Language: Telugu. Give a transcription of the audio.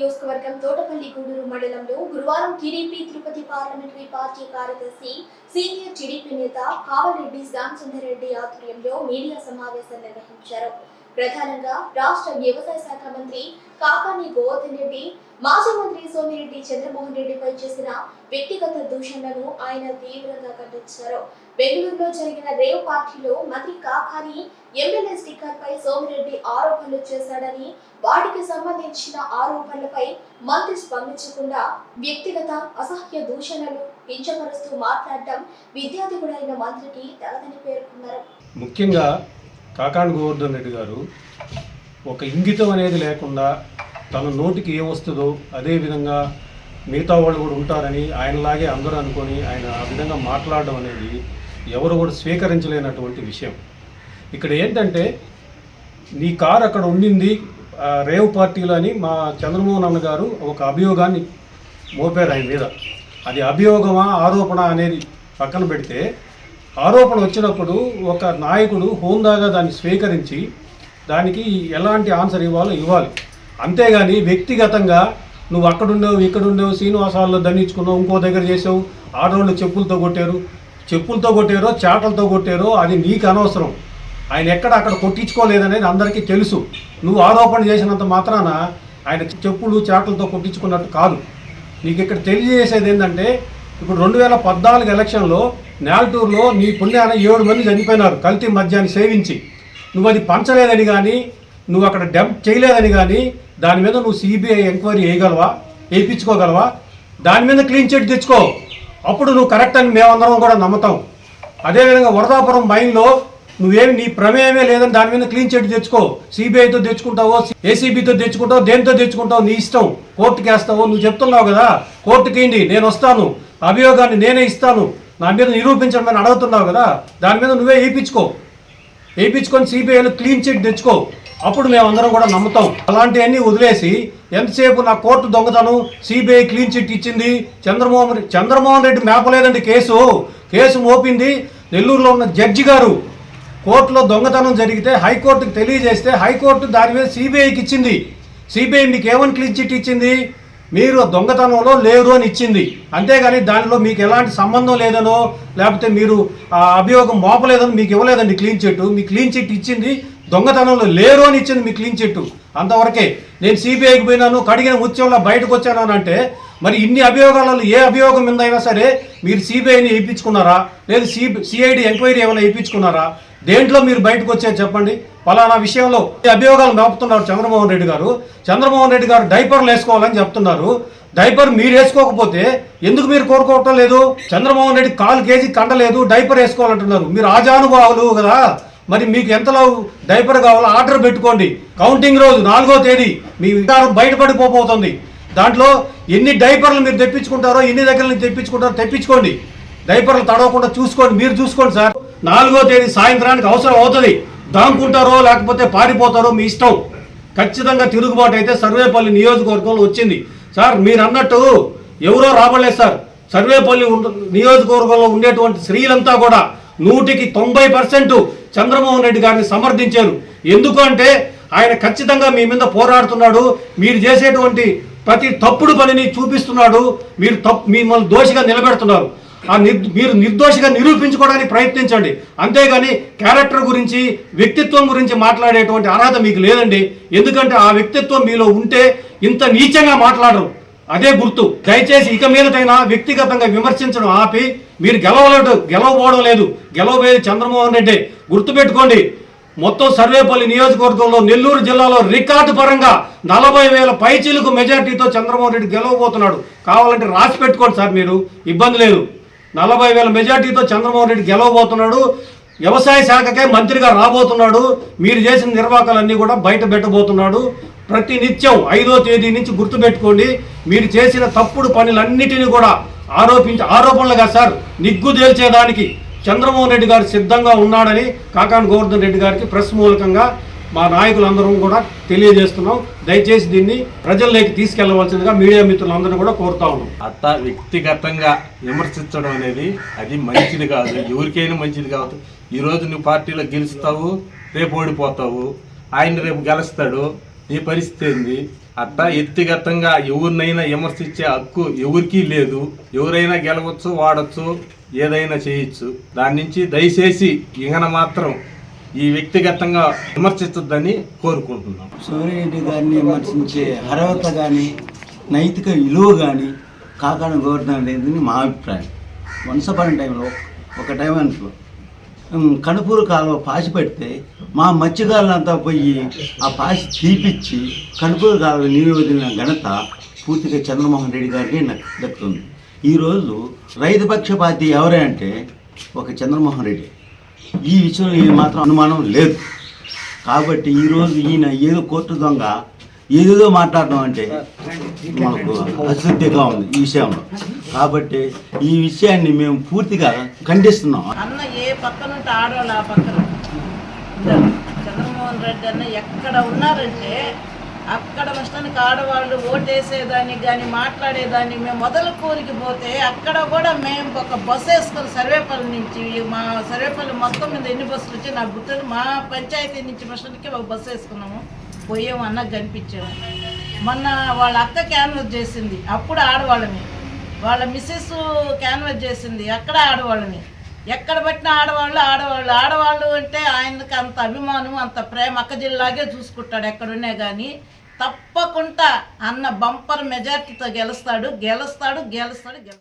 నియోజకవర్గం తోటపల్లి గూడూరు మండలంలో గురువారం టీడీపీ తిరుపతి పార్లమెంటరీ పార్టీ కార్యదర్శి సీనియర్ టీడీపీ నేత కావలరెడ్డి శ్యామచంద్ర రెడ్డి ఆధ్వర్యంలో మీడియా సమావేశం నిర్వహించారు. ప్రధానంగా రాష్ట్ర వ్యవసాయ శాఖ మంత్రి కాకాని గోవర్ధన్ రెడ్డి మాజీ మంత్రి సోమిరెడ్డి చంద్రమోహన్ రెడ్డిపై చేసిన వ్యక్తిగత దూషణలను ఆయన తీవ్రంగా ఖండించారు. బెంగళూరులో జరిగిన రేవ్ పార్టీలో మంత్రి కాకాని ఎమ్మెల్యే స్టిక్కర్ పై సోమిరెడ్డి ఆరోపణలు చేశాడని వాటికి సంబంధించిన ఆరోపణలపై మంత్రి స్పందించకుండా వ్యక్తిగత అసహ్య దూషణలు కించపరుస్తూ మాట్లాడటం విద్యార్థి కూడా మంత్రికి తగదని పేర్కొన్నారు. ముఖ్యంగా కాకాండ్ గోవర్ధన్ రెడ్డి గారు ఒక ఇంగితం అనేది లేకుండా తన నోటికి ఏ వస్తుందో అదే విధంగా మిగతా వాళ్ళు కూడా ఉంటారని ఆయనలాగే అందరూ అనుకొని ఆయన ఆ విధంగా మాట్లాడడం అనేది ఎవరు కూడా స్వీకరించలేనటువంటి విషయం. ఇక్కడ ఏంటంటే నీ కారు అక్కడ ఉండింది రేవ్ పార్టీలో అని మా చంద్రమోహన్ అన్న గారు ఒక అభియోగాన్ని మోపారు ఆయన మీద. అది అభియోగమా ఆరోపణ అనేది పక్కన పెడితే ఆరోపణ వచ్చినప్పుడు ఒక నాయకుడు హోందాగా దాన్ని స్వీకరించి దానికి ఎలాంటి ఆన్సర్ ఇవ్వాలో ఇవ్వాలి. అంతేగాని వ్యక్తిగతంగా నువ్వు అక్కడున్నావు ఇక్కడున్నావు శ్రీనివాసాల్లో దండించుకున్నావు ఇంకో దగ్గర చేసావు ఆడవాళ్ళు చెప్పులతో కొట్టారు. చెప్పులతో కొట్టారో చాటలతో కొట్టారో అది నీకు అనవసరం. ఆయన ఎక్కడ అక్కడ కొట్టించుకోలేదనేది అందరికీ తెలుసు. నువ్వు ఆరోపణ చేసినంత మాత్రాన ఆయన చెప్పులు చాటలతో కొట్టించుకున్నట్టు కాదు. నీకు ఇక్కడ తెలియజేసేది ఏంటంటే ఇప్పుడు రెండు వేల పద్నాలుగు ఎలక్షన్లో నేల్టూరులో నీ పుణ్యాన ఏడు మంది చనిపోయినారు కల్తీ మద్యాన్ని సేవించి. నువ్వు అది పంచలేదని కానీ నువ్వు అక్కడ డెంప్ చేయలేదని కానీ దాని మీద నువ్వు సిబిఐ ఎంక్వైరీ వేయగలవా వేయించుకోగలవా? దాని మీద క్లీన్ చిట్ తెచ్చుకో. అప్పుడు నువ్వు కరెక్ట్ అని మేమందరం కూడా నమ్ముతాం. అదేవిధంగా వరదాపురం మైన్లో నువ్వేమి నీ ప్రమేయమే లేదని దాని మీద క్లీన్ చిట్ తెచ్చుకో. సిబిఐతో తెచ్చుకుంటావో ఏసీబీతో తెచ్చుకుంటావో దేనితో తెచ్చుకుంటావో నీ ఇష్టం. కోర్టుకి వేస్తావో నువ్వు చెప్తున్నావు కదా కోర్టుకి నేను వస్తాను. అభియోగాన్ని నేనే ఇస్తాను. నా మీద నిరూపించమని అడుగుతున్నావు కదా దాని మీద నువ్వే వేయించుకో వేయించుకొని సిబిఐలో క్లీన్ చిట్ తెచ్చుకో. అప్పుడు మేమందరం కూడా నమ్ముతాం. అలాంటివన్నీ వదిలేసి ఎంతసేపు నా కోర్టు దొంగతనం సిబిఐ క్లీన్ చిట్ ఇచ్చింది? చంద్రమోహన్ రెడ్డి చంద్రమోహన్ రెడ్డి మేపలేదండి కేసు. కేసు మోపింది నెల్లూరులో ఉన్న జడ్జి గారు. కోర్టులో దొంగతనం జరిగితే హైకోర్టుకు తెలియజేస్తే హైకోర్టు దాని మీద సిబిఐకి ఇచ్చింది. సిబిఐ మీకు ఏమని క్లీన్ చిట్ ఇచ్చింది? మీరు దొంగతనంలో లేరు అని ఇచ్చింది. అంతేగాని దానిలో మీకు ఎలాంటి సంబంధం లేదనో లేకపోతే మీరు అభియోగం మోపలేదని మీకు ఇవ్వలేదండి క్లీన్ చిట్ మీ క్లీన్ చిట్ ఇచ్చింది దొంగతనంలో లేరు అని ఇచ్చింది మీ క్లీన్ చిట్ అంతవరకే నేను సిబిఐకి పోయినాను కడిగిన ముత్యంలో బయటకు వచ్చాను అని అంటే మరి ఇన్ని అభియోగాలలో ఏ అభియోగం మీద అయినా సరే మీరు సిబిఐని వేయించుకున్నారా లేదు సిబి సిఐడి ఎంక్వైరీ ఏమైనా వేయించుకున్నారా దేంట్లో మీరు బయటకు వచ్చే చెప్పండి? పలానా విషయంలో అభియోగాలు మేపుతున్నారు చంద్రమోహన్ రెడ్డి గారు. చంద్రమోహన్ రెడ్డి గారు డైపర్లు వేసుకోవాలని చెప్తున్నారు. డైపర్ మీరు వేసుకోకపోతే ఎందుకు మీరు కోరుకోవటం లేదు? చంద్రమోహన్ రెడ్డి కాలు కేజీ కండలేదు డైపర్ వేసుకోవాలంటున్నారు. మీరు ఆజానుభావులు కదా? మరి మీకు ఎంతలో డైపర్ కావాలో ఆర్డర్ పెట్టుకోండి. కౌంటింగ్ రోజు నాలుగో తేదీ మీ విధానం బయటపడిపోతుంది దాంట్లో ఎన్ని డైపర్లు మీరు తెప్పించుకుంటారో ఎన్ని దగ్గర నుంచి తెప్పించుకుంటారో తెప్పించుకోండి. డైపర్లు తడవకుండా చూసుకోండి. మీరు చూసుకోండి సార్. నాలుగో తేదీ సాయంత్రానికి అవసరం అవుతుంది. దాంకుంటారో లేకపోతే పారిపోతారో మీ ఇష్టం. ఖచ్చితంగా తిరుగుబాటు అయితే సర్వేపల్లి నియోజకవర్గంలో వచ్చింది. సార్ మీరు అన్నట్టు ఎవరో రాబడలేదు సార్. సర్వేపల్లి నియోజకవర్గంలో ఉండేటువంటి స్త్రీలంతా కూడా నూటికి తొంభై పర్సెంట్ చంద్రమోహన్ రెడ్డి గారిని సమర్థించారు. ఎందుకు అంటే ఆయన ఖచ్చితంగా మీ మీద పోరాడుతున్నాడు. మీరు చేసేటువంటి ప్రతి తప్పుడు పనిని చూపిస్తున్నాడు. మీరు తప్పు మిమ్మల్ని దోషిగా నిలబెడుతున్నారు. ఆ నిర్ మీరు నిర్దోషిగా నిరూపించుకోవడానికి ప్రయత్నించండి. అంతేగాని క్యారెక్టర్ గురించి వ్యక్తిత్వం గురించి మాట్లాడేటువంటి అర్హత మీకు లేదండి. ఎందుకంటే ఆ వ్యక్తిత్వం మీలో ఉంటే ఇంత నీచంగా మాట్లాడరు. అదే గుర్తు. దయచేసి ఇక మీదటైనా వ్యక్తిగతంగా విమర్శించడం ఆపి మీరు గెలవలేదు గెలవబోవడం లేదు. గెలవబోయేది చంద్రమోహన్ రెడ్డి. గుర్తుపెట్టుకోండి. మొత్తం సర్వేపల్లి నియోజకవర్గంలో నెల్లూరు జిల్లాలో రికార్డు పరంగా నలభై వేల పైచీలకు మెజార్టీతో చంద్రమోహన్ రెడ్డి గెలవబోతున్నాడు. కావాలంటే రాసి పెట్టుకోండి సార్ మీరు. ఇబ్బంది లేదు. నలభై వేల మెజార్టీతో చంద్రమోహన్ రెడ్డి గెలవబోతున్నాడు వ్యవసాయ శాఖకే మంత్రిగా రాబోతున్నాడు మీరు చేసిన నిర్వాహకాలన్నీ కూడా బయట పెట్టబోతున్నాడు. ప్రతి నిత్యం ఐదో తేదీ నుంచి గుర్తుపెట్టుకోండి మీరు చేసిన తప్పుడు పనులన్నిటినీ కూడా ఆరోపించి ఆరోపణలుగా సార్ నిగ్గు తేల్చేదానికి చంద్రమోహన్ రెడ్డి గారు సిద్ధంగా ఉన్నాడని కాకాన్ గోవర్ధన్ రెడ్డి గారికి ప్రెస్ మూలకంగా మా నాయకులందరం కూడా తెలియజేస్తున్నాం. దయచేసి దీన్ని ప్రజల్లోకి తీసుకెళ్ళవలసిందిగా మీడియా మిత్రులందరూ కూడా కోరుతా ఉన్నాం. అత్త వ్యక్తిగతంగా విమర్శించడం అనేది అది మంచిది కాదు. ఎవరికైనా మంచిది కాదు. ఈ రోజు నువ్వు పార్టీలో గెలుస్తావు రేపు ఓడిపోతావు. ఆయన రేపు గెలుస్తాడు. నీ పరిస్థితి ఏంది? అట్టా వ్యక్తిగతంగా ఎవరినైనా విమర్శించే హక్కు ఎవరికీ లేదు. ఎవరైనా గెలవచ్చు వాడచ్చు ఏదైనా చేయొచ్చు. దాని నుంచి దయచేసి ఇంగన మాత్రం ఈ వ్యక్తిగతంగా విమర్శిస్తుందని కోరుకుంటున్నాం. సూర్యరెడ్డి గారిని విమర్శించే అర్హత కానీ నైతిక విలువ కానీ కాకాని గోవర్ధన్ లేదని మా అభిప్రాయం. వన్స్ టైంలో ఒక టైం అంట్లో కనుపూరు కాలువ పాసి పెడితే మా మత్స్యకారులంతా పోయి ఆ పాసి తీపిచ్చి కనుపూరు కాలువ నీరు వదిలిన ఘనత పూర్తిగా చంద్రమోహన్ రెడ్డి గారికి దక్కుతుంది. ఈరోజు రైతు పక్షపాతి ఎవరే అంటే ఒక చంద్రమోహన్ రెడ్డి. ఈ విషయంలో ఈ మాత్రం అనుమానం లేదు. కాబట్టి ఈరోజు ఈయన ఏదో కోర్టు దొంగ ఏదేదో మాట్లాడడం అంటే మనకు అశుద్ధిగా ఉంది ఈ విషయంలో. కాబట్టి ఈ విషయాన్ని మేము పూర్తిగా ఖండిస్తున్నాం. అన్న ఏ పక్కన ఆడవాళ్ళు ఆ పక్కన. చంద్రమోహన్ రెడ్డి అన్న ఎక్కడ ఉన్నారంటే అక్కడ మస్తానికి ఆడవాళ్ళు ఓటేసేదానికి కానీ మాట్లాడేదాన్ని మేము మొదలు కోరికి పోతే అక్కడ కూడా మేము ఒక బస్సు వేసుకొని సర్వేపల్లి నుంచి మా సర్వేపల్లి మొత్తం మీద ఎన్ని బస్సులు వచ్చి నాకు గుర్తుంది మా పంచాయతీ నుంచి మస్తానికి ఒక బస్సు వేసుకున్నాము. పోయాము అన్న కనిపించాము మొన్న వాళ్ళ అక్క క్యాన్వస్ చేసింది. అప్పుడు ఆడవాళ్ళని. వాళ్ళ మిస్సెస్ క్యాన్వస్ చేసింది. అక్కడ ఆడవాళ్ళని. ఎక్కడ పట్టిన ఆడవాళ్ళు ఆడవాళ్ళు. ఆడవాళ్ళు అంటే ఆయనకి అంత అభిమానం అంత ప్రేమ అక్క జిల్లాగే చూసుకుంటాడు ఎక్కడున్నా కానీ తప్పకుండా అన్న బంపర్ మెజార్టీతో గెలుస్తాడు గెలుస్తాడు గెలుస్తాడు గెలుస్తాడు.